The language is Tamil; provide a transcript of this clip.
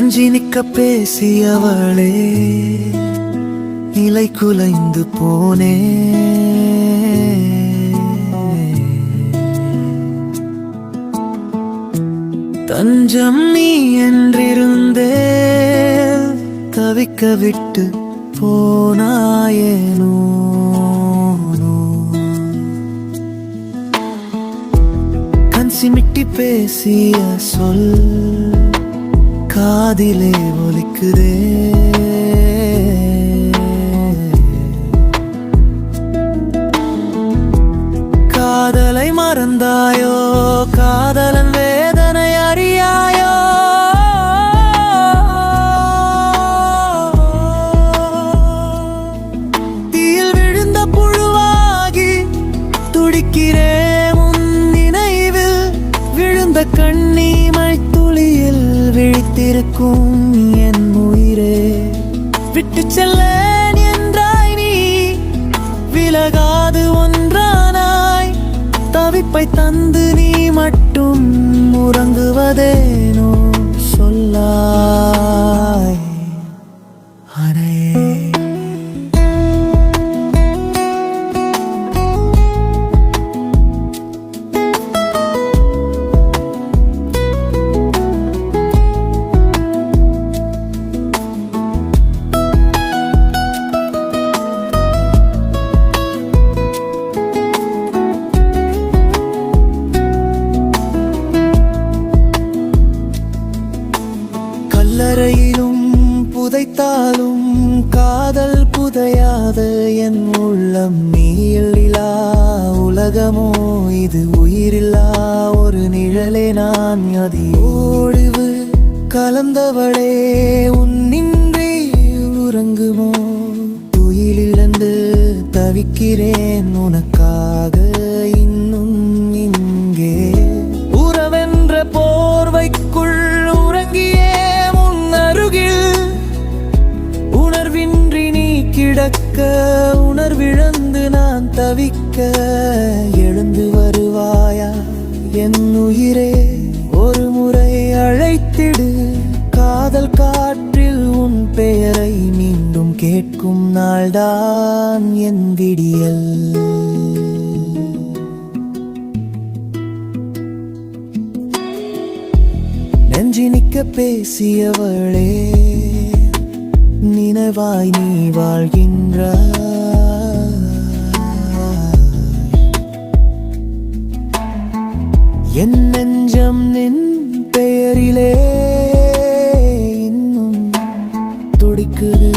நெஞ்சி நிக்க பேசியவளே நிலை குலைந்து போனே. தஞ்சம் நீ என்றிருந்தே தவிக்க விட்டு போனாயேனோ. கண் சிமிட்டி பேசிய சொல் காதிலே ஒலிக்குதே. காதலை மறந்தாயோ காதலை விழித்திருக்கும் என் உயிரே. விட்டு செல்ல என்றாய் நீ. விலகாது ஒன்றானாய். தவிப்பை தந்து நீ மட்டும் உறங்கு. கரையிலும் புதைத்தாலும் காதல் புதையாத என் உள்ளம் நீயில்லா உலகமோ இது உயிரில்லா ஒரு நிழலே நான் அதியோடிவு கலந்தவளே உன்னின்றி உறங்குமோ? துயிலிழந்து தவிக்கிறேன் உனக்கா உணர்வின்றி நீ கிடக்க உணர்விழந்து நான் தவிக்க எழுந்து வருவாயா? என் உயிரே ஒரு முறை அழைத்திடு. காதல் காற்றில் உன் பெயரை மீண்டும் கேட்கும் நாள்தான் என் விடியல். நெஞ்சி நிக்க பேசியவளே நினைவாய் நீ வாழ்கின்ற. என் நெஞ்சம் நின் பெயரிலே இன்னும் துடிக்குது.